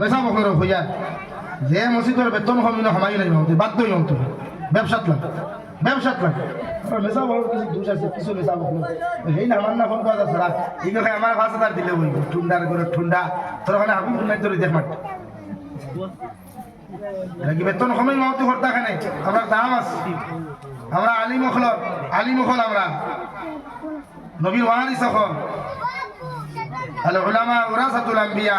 বেচা বকর হইয়া। যে মসজিদের বেতন কমিনো সমাই নাই হতে বাধ্য হই অন্ত ব্যবসাত লাগে ব্যবসাত লাগে। আর বকর কিছু দোষ আছে কিছু বেচা বকর সেই না আমার না ফোন করা যাচ্ছে না এইগুলো আমার পাঁচ হাজার দিলে বই ঠুন্ডার করে ঠুন্ডা তোর ওখানে হাবি ঠুন্ডাই ধরে দেখ মাঠ নাকি বেতন সময় মাহতি করতে এখানে আমরা দাম আছে। আমরা আলী মখল আলী মখল আমরা। নবীর ওয়ারি সখন আল উলামা উরাসাতুল আম্বিয়া।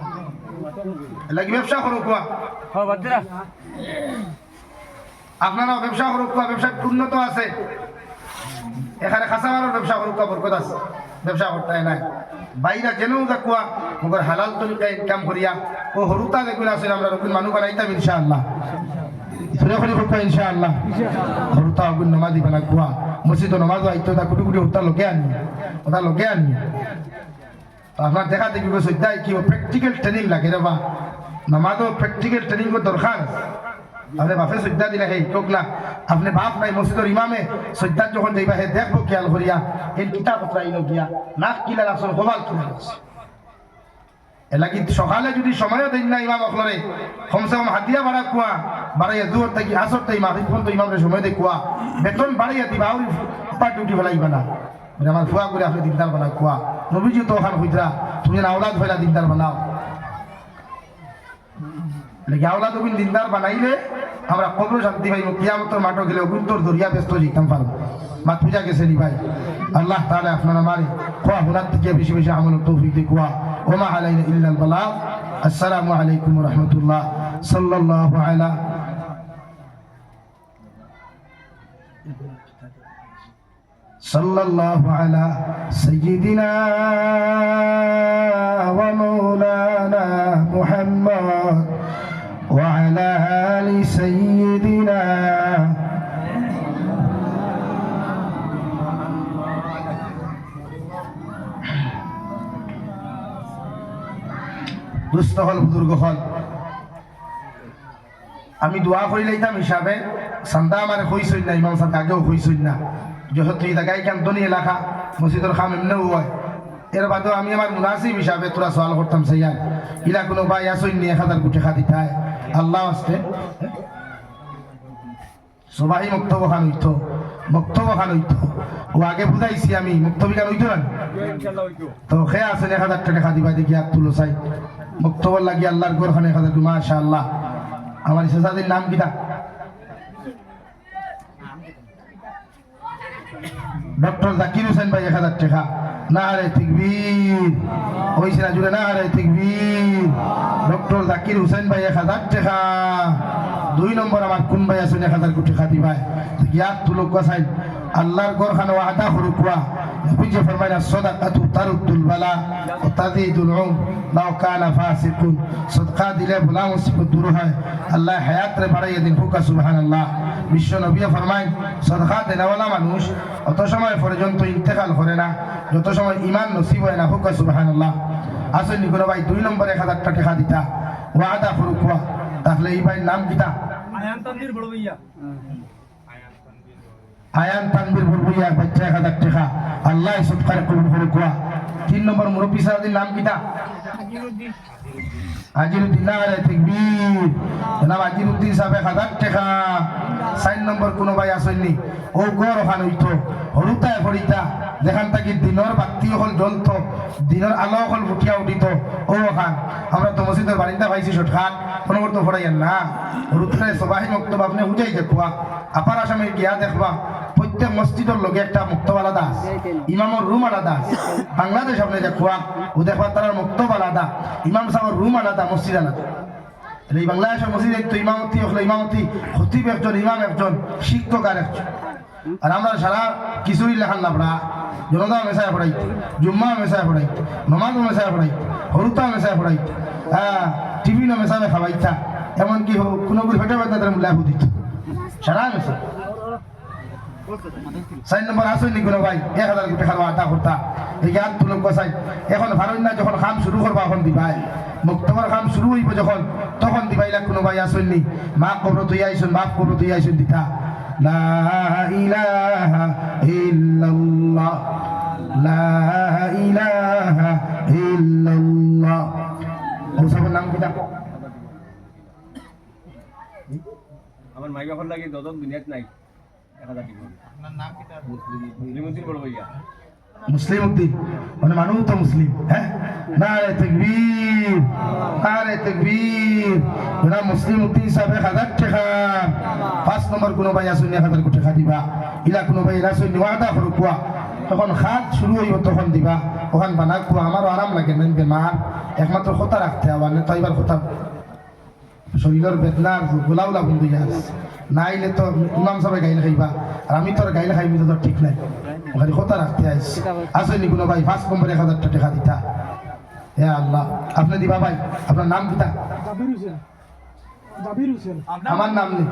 ব্যবসা করো কোয়া হ্যাঁ আপনারা ব্যবসা করুক কোয়া ব্যবসা উন্নত আছে। এখানে খাসামারের ব্যবসা করুক কোয়া বরকত আছে। ব্যবসা করতে নাই। বাইরা জেনেও দেখুয়া মগর হালাল তরিকায় ইনকাম করিয়া ও হরুতা যেগুলো আছে আমরা রকম মানুষ বানাইতাম ইনশাআল্লাহ। ইনশাআল্লাহ। হরুতা ওগুন নমাজি বানা কুয়া মসজিদ নমাজ আইতো তা কুটি কুটি হরুতা লোকে আনি। ওটা লোকে আনি। আপনার দেখা দেখি সদ্যায় কি প্র্যাকটিক্যাল ট্রেনিং লাগে রে বা? নামাজও প্র্যাকটিক্যাল ট্রেনিং দরকার আপনি বাপে শ্রদ্ধা দিলে হে না, আপনি বাপ নাই মসজিদের ইমামে শ্রদ্ধা যখন যাইবা হে দেখব খেয়াল করিয়া এই কিতাব আইন গিয়া। নাক কিলা রাখছেন গোবাল কিলা রাখছে এলাকি সকালে যদি সময়ও দিন না ইমাম অখলরে কমসে কম হাতিয়া বাড়া কুয়া বাড়াইয়া দুয়ার থাকি আসর তাই মাফিক ফোন তো ইমামরে সময় দেয় কুয়া বেতন বাড়াইয়া দিবা আউরি পার ডিউটি ফেলাইবা না। আমার ফুয়া করে আপনি দিনদার বানা কুয়া নবীজি তো ওখান হইতরা তুমি যেন আওলাদ হইলা দিনদার বানাও। আওলাদ ওবিন দিনদার বানাইলে আমরা কবর শান্তি পাইব, কিয়ামতর মাঠও গেলে অগুন্তর দরিয়া ব্যস্ত যেতাম পারব। মা পূজা গেছে নি ভাই। আল্লাহ তাহলে আপনারা মারে খোয়া হুনার থেকে বেশি বেশি আমল তৌফিক দিয়ে কুয়া ওমা আলাইনা ইল্লাল বালা আসসালামু আলাইকুম রহমতুল্লাহ। সাল্লাল্লাহু আলা صلى الله على سيدنا ومولانا محمد وعلى آل سيدنا দুস্থ হল বুজুর্গ হল আমি দোয়া করি লাইতাম হিসাবে সান্দা আমার হইসই না ইমাম সাহেব আগেও হইসই না যেহেতু এই জায়গায় কান্তনি এলাকা মসজিদের খাম এমনিও হয়। এর বাদেও আমি আমার মুনাসিব হিসাবে তোরা সওয়াল করতাম সেইয়া ইলা কোনো ভাই আসই নি এক হাজার কোটি খাতি তাই আল্লাহ আসতে সবাই মুক্তব খান হইতো, মুক্তব খান হইতো। ও আগে বুঝাইছি আমি, মুক্তবি খান হইতো না? তো খে আছেন এক হাজার টাকা দিবা দেখি আর তুলো চাই মুক্তবর লাগি আল্লাহর গোর খানে এক হাজার মাশা আল্লাহ আমার শেষাদির নাম কিটা ডক্টর জাকির হোসেন ভাই এক হাজার টাকা। না রে তিকবীর। হয়েছে না জুড়ে, না রে তিকবীর। ডক্টর জাকির হোসেন ভাই এক হাজার টাকা। দুই নম্বর আমার কোন ভাই আছেন এক হাজার কোটি খাতি ভাই। ইয়ার তুলক গাছাই আল্লাহর গড় খানো আদা হরুকুয়া নবীজি ফরমাইনা, সাদাকাতু তারুদ্দুল বালা ও তাজিদুল উম লাউ কানা ফাসিকুন। সদকা দিলে ভোলা মুসিবত দূর হয়। আল্লাহ হায়াত রে বাড়াইয়ে দিন। হুকা সুবহানাল্লাহ। বিশ্ব নবী ফরমাইন সদকা দেনাওয়ালা মানুষ অত সময় পর্যন্ত ইন্তেকাল করে না যত সময় ইমান নসিব হয় না হুকা সুবহানাল্লাহ। আসেন কোনো ভাই দুই নম্বর এক হাজার টাকা দিতা। ওয়াদা ফুরুকুয়া তাহলে এই ভাই নাম কিতা? আয়ান তানবির বাচ্চা এক হাজার টাকা। আল্লাহ সৎকার কবুল করে কোয়া তিন নম্বর মুরব্বী সারাদিন নাম কিতা? আজিরুদ্দিন না রে জনাব আজিরুদ্দিন সাহেব এক হাজার টাকা। চার নম্বর কোনো ভাই আসেননি ও গড় ওখান হইতো হরুতায় ফরিতা যেখান থাকি দিনের বাতি হল জ্বলত দিনের আলো হল ফুটিয়া উঠিত। ও ওখান আমরা তো মসজিদের বারিন্দা পাইছি সটখান কোনো করতে ফরাইয়েন না। হরুতায় সবাই মক্তব আপনি উঠাই দেখবা আপার আসামে গিয়া দেখবা প্রত্যেক মসজিদের লগে একটা মুক্তব আলাদা ইমামর রুম আলাদা বাংলাদেশ আপনি দেখবা ও দেখবা তার মুক্তব আলাদা ইমাম সাহেবের রুম আলাদা মসজিদ আলাদা এই বাংলাদেশের মসজিদে তো ইমামতি হলো ইমামতি খতিব একজন, ইমাম একজন, শিক্ষক আর একজন। আর আমরা সারা কিছুই লেখান না পড়া জনতা মেসায় পড়াইতে জুম্মা মেসায় পড়াইতে নমাজ মেশায় পড়াইতে হরুতা মেসায় পড়াইতে হ্যাঁ টিভি না মেসাবে খাবাইতা এমনকি কোনো করে ফেটে বাদ তাদের লাভ দিত সারা গেছে চার নম্বর আসেন কোনো ভাই? এক হাজার খাওয়া আটা করতা। এই আর তুলক কষাই এখন ভারত না যখন খাম শুরু করবা, এখন দিবাই। মুক্তবর খাম শুরু হইব যখন তখন দিবাইলা কোনো ভাই আসেন নি। মা কবর তুই আইসুন বাপ কবর তুই আইসুন দিতা। লা ইলাহা ইল্লাল্লাহ। লা ইলাহা ইল্লাল্লাহ। ও সবার নাম কিটা আমার মাই বাবার লাগে দদম দুনিয়াত নাই। এক হাজার দিব মুসলিমুদ্দিন বড় ভাইয়া। মুসলিম উদ্দিন মানে মানুষ তো মুসলিম হ্যাঁ? নারে তকবীর নারে তকবীর। না মুসলিম সাহেব এক হাজার টাকা পাঁচ নম্বর কোনো ভাই আসুন হাজার কোটি দিবা। ইলা কোনো ভাই আসুন ওয়াদা করো কুয়া। তখন খাত শুরু হইব, তখন দিবা। ওখান বানা কুয়া, আমারও আরাম লাগে না বেমার। একমাত্র কথা রাখতে হবে তো এবার কথা শরীরের বেদনার গোলাউলা বন্ধু যাস নাইলে তো ইমাম সবাই গাইলে খাইবা, আর আমি তোর গাইলে খাইবি তো ঠিক নাই। ওখানে কথা রাখতে আইস। আসেনি কোনো ভাই ফার্স্ট নম্বর এক হাজার টাকা দিতা। হে আল্লাহ আপনি দিবা ভাই আপনার নাম কিতা? আমার নাম নেই।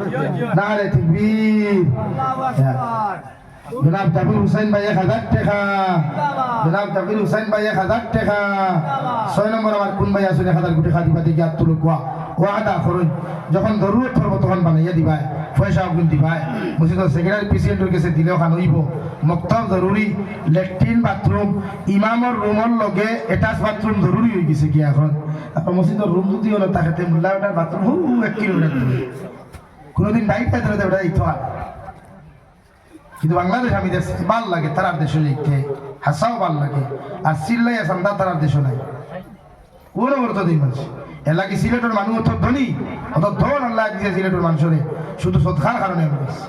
না রে তকবীর জনাব জাবির হুসাইন ভাই এক হাজার টাকা। জনাব জাবির হুসাইন ভাই এক হাজার টাকা। ছয় নম্বর আমার কোন ভাই আসুন এক হাজার কোটি খাদি পাতি গিয়ে তুলো কোয়া। ওয়াদা করুন। যখন জরুরত করব তখন বানাইয়া দিবাই। পয়সা অগুন দিবাই। মসজিদ সেক্রেটারি প্রেসিডেন্টের কাছে দিলেও খান হইব। মক্তব জরুরি লেট্রিন বাথরুম ইমামর রুমর লগে এটাচ বাথরুম জরুরি হয়ে গেছে কি এখন। আপনার মসজিদের রুম যদি হলো তাকে মোল্লাটার বাথরুম হু এক কিলোমিটার দূরে কোনোদিন বাইক পাইতে হলে ওটা দিতে কিন্তু বাংলাদেশ আমি দেশ, ভালো লাগে তারার দেশে লিখতে হাসাও ভালো লাগে। আর সিল্লাই আসান্দা তারার দেশে নাই ওর ওর তো দিন মানুষ এলাকি সিলেটের মানুষ অত ধনী? অত ধন আল্লাহ দিয়েছে সিলেটের মানুষরে শুধু সৎকার কারণে বলছি।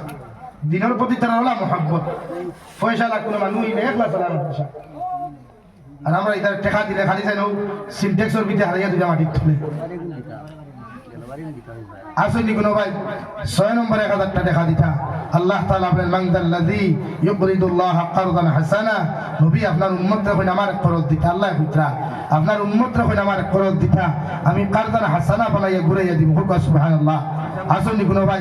দিনের প্রতি তারা হলা মোহাম্মত পয়সা লাগ কোনো মানুষ ইলে একলা চালা পয়সা। আর আমরা ইতার টেকা দিলে, খালি চাই সিনটেক্সর ভিতরে হারাইয়া দুটা মাটির তুলে। ভাই, ছয় এক দেখা আল্লাহ আল্লাহ আপনার আমি কারদান হাসানা বানাইয়া ঘুরাইয়া দিব। আসেনি কোনো ভাই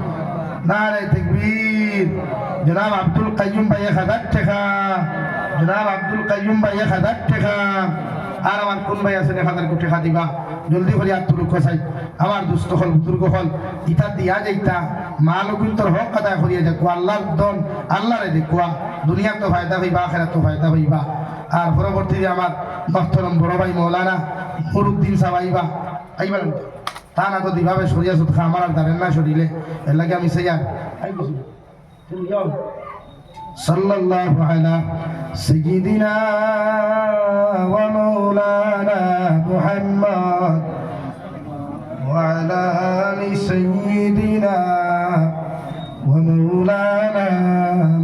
নারে তকবীর। জনাব আব্দুল কাইয়ুম ভাই এক হাজার টাকা জনাব আব্দুল কাইয়ুম ভাই এক হাজার টাকা আর আমার কোন ভাই আছেন এক হাজার কোটি টাকা দিবা জলদি করে আর তুলুক চাই আমার দুস্থ হল, বুজুর্গ হল, ইটা দিয়া যাইতা। মালও কিন্তু হক আদায় করিয়া দেখো আল্লাহর দন, আল্লাহরে দেখুয়া দুনিয়া তো ফায়দা হইবা আখেরা তো ফায়দা হইবা। আর পরবর্তীতে আমার মহতরম বড় ভাই মৌলানা নুরুদ্দিন সাহেব আইবা? তা না তো দিভাবে সরিয়া সুদ খা আমার আর দাঁড়েন না সরিলে এর লাগে আমি সেই আর আই বসি তুমি যাও صلى الله على سيدنا ومولانا محمد وعلى آل سيدنا ومولانا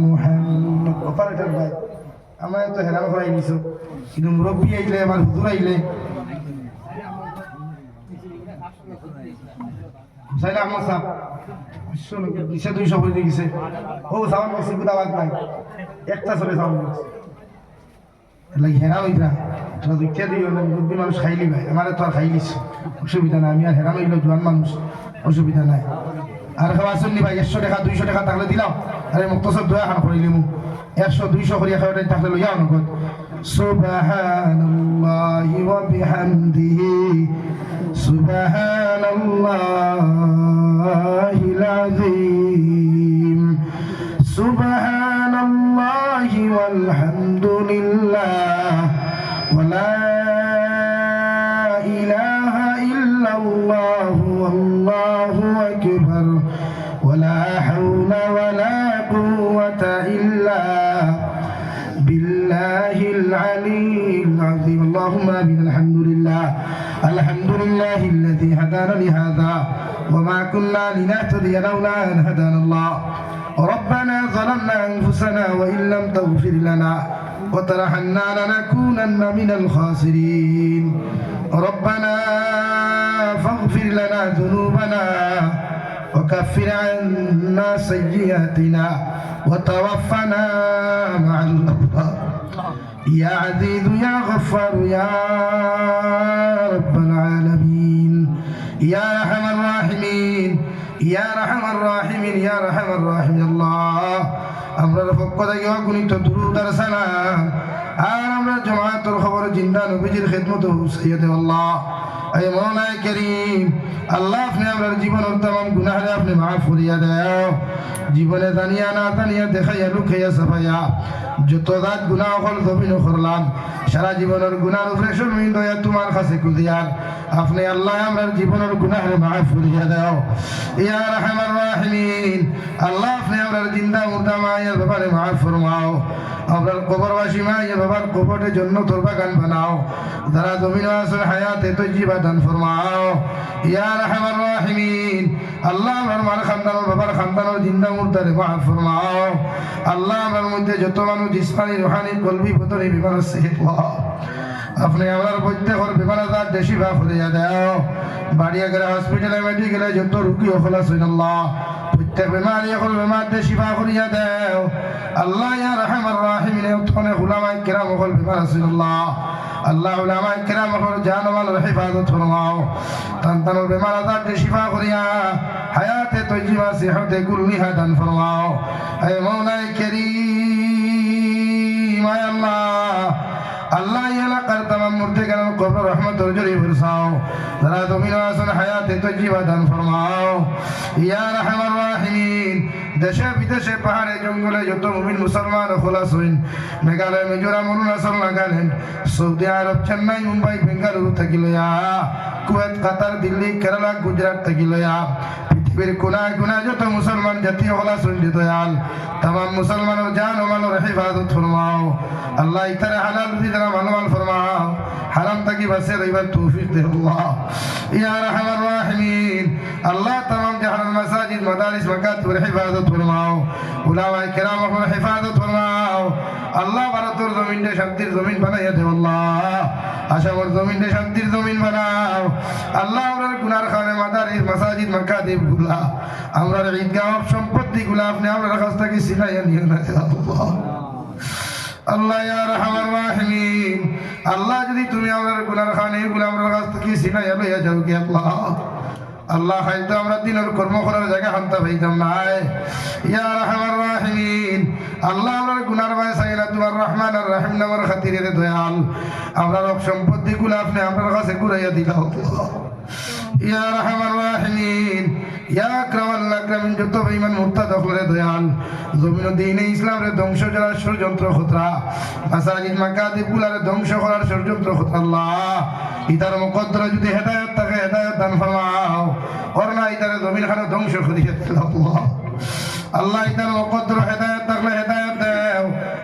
محمد وفرج البيت আমার তো হেরাম করাই নিছো কিন্তু মুরব্বী আইলে আমার হুজুর আইলে আহমদ সাহেব বিশ্ব দিছে দুইশো দিয়ে গেছে। ও কোনো নাই। একটা চলে সাউন্ড বক্স। লাগি হেরা হইতা তোরা দুইটা না মুরব্বী মানুষ খাইলি ভাই। আমারে তো আর খাইলিস। অসুবিধা নাই। আমি আর হেরা হইল জোয়ান মানুষ। অসুবিধা নাই। আর খাওয়া শুননি ভাই, একশো টাকা, দুইশো টাকা থাকলে দিলাম আরে মুক্তসব দয়া খান করিলি মু। একশো, দুইশো করিয়া খাওয়াটাই থাকলে লইয়াও নগদ সুবহানাল্লাহি ওয়া বিহামদিহি। سبحان الله العظيم سبحان الله والحمد لله ولا الحمد لله الذي هدانا لهذا وما كنا لنهتدي لولا أن هدانا الله. ربنا ظلمنا أنفسنا وإن لم تغفر لنا وترحمنا لنكونن من الخاسرين. ربنا فاغفر لنا ذنوبنا وكفر عنا سيئاتنا وتوفنا مع الأبرار. يا عزيز يا غفار يا رب العالمين يا أرحم الراحمين يا أرحم الراحمين يا أرحم الراحمين الله আমরা পক্ষ থেকে অগণিত দুরুদ আর সালাম আর আমরা জমাতের খবর জিন্দা নবীজির খেদমত হুসাইয়াতে আল্লাহ করিম, আল্লাহ আপনি জীবনের তাম আপনি মাফ করিয়া জীবনে না সাফাইয়া যত রাত গুনাহ হল জমিন করলাম। সারা জীবনের গুনার উপরে দয়া তোমার কাছে কুদিয়ার। আপনি আল্লাহ আমরা জীবনের গুনাহরে মাফ করিয়া দেও। ইয়া রাহিমিন, আল্লাহ আপনি আমরা জিন্দা মুর্দা মায়ের ব্যাপারে মাফ ফরমাও। আপনার কবরবাসী মায়ের বাবার কবরের জন্য তোর বাগান বানাও। যারা জমিন আসর হায়াতে তো জীবা দান ফরমাও। ইয়া রাহমার রাহিমিন। আল্লাহ আমার মার খানদানোর বাবার খানদানোর জিন্দা মুর্দারে মাফ ফরমাও। আল্লাহ আমার মধ্যে যত মানুষ জিসমানি, রোহানি, কলবি, পতনি, বিমান সেহেত আপনি আমার প্রত্যেকের বিমান আজার দেশি ভাব হইয়া দেও। বাড়িয়া গেলে হসপিটালে মেডিকেলে যত রুগী হল আল্লাহ। প্রত্যেক বেমারি এখন বেমারতে শিফা করিয়া দেও। আল্লাহ ইয়া রহমান রাহিমিন উত্তনে উলামাই কিরাম হল বেমার আল্লাহ। আল্লাহ উলামাই কিরাম হল জানমাল হিফাজত ফরমাও। তান্তানোর বেমার আজারতে শিফা করিয়া হায়াতে তৈজিমা সিহতে গুলনিহা দান ফরমাও। হে মৌলাই আয় আল্লাহ। আল্লাহ এই কবর রহমতের জড়ি বরসাও যারা জমিন আসন হায়াতে তো জীবা দান ফরমাও। ইয়া রহমান রাহিমিন, দেশে বিদেশে পাহাড়ে, জঙ্গলে যত মুমিন মুসলমান খোলাস হইন মেঘালয়, মিজোরাম, অরুণাচল, নাগাল্যান্ড, সৌদি আরব, চেন্নাই, মুম্বাই, বেঙ্গালুরু থাকিলয়া কুয়েত, কাতার, দিল্লি, কেরালা, গুজরাট থাকিলয়া পৃথিবীর কোনায় কোনায় যত মুসলমান জাতীয় হলা সন্ডি দয়াল মুসলমানের জান ও মালের হেফাজত ফরমাও। আল্লাহ ইতারে হালাল ফরমাও وسلم توفيق الله يا رحم الراحمين الله تمام جعل المساجد مدارس مكاتب حفاظة الله আল্লাহ আল্লাহ যদি তুমি আমারগুলার খান, এই আমার কাছ থেকে সিনাইয়া লইয়া যাও কি আল্লাহ? আল্লাহ হয়তো আমরা দিনের কর্ম করার জায়গা হান্তা পাইতাম নাই ইয়া রহমান রাহিমিন। আল্লাহ আমার গুনার ভাই সাইনা তোমার রহমান আর রাহিম নামার খাতিরে দয়াল। আমরা সম্পত্তি গুলা আপনি আমার কাছে ঘুরাইয়া দিলাম। ধ্বংস করার ষড়যন্ত্র খতরা। মাসাজিদ খতরা। আল্লাহ, ইতার মুকদ্দর যদি হেদায়েত থাকে, হেদায়েত দান ফরমাও। ওর না ইতারে জমিন খানে ধ্বংস দিল আল্লাহ। আল্লাহ, ইতার মুকদ্দর হেদায়েত থাকলে হেদায়েত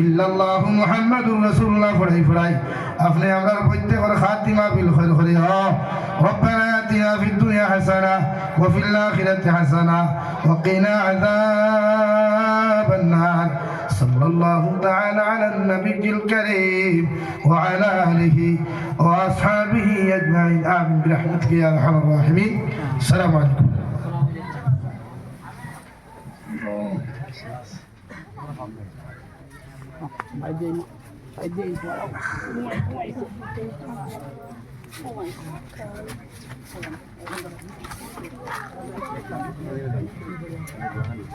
ইল্লাল্লাহু মুহাম্মাদুর রাসূলুল্লাহ ফড়াই ফড়াই আপনি আমরা প্রত্যেকের খাতিমা বিল খাইর করিয়া ربنا آتنا في الدنيا حسنة وفي الآخرة حسنة وقنا عذاب النار صلى الله تعالى على النبي الكريم وعلى آله وأصحابه أجمعين آمين برحمتك يا أرحم الراحمين السلام عليكم Five days. Five days. Wow.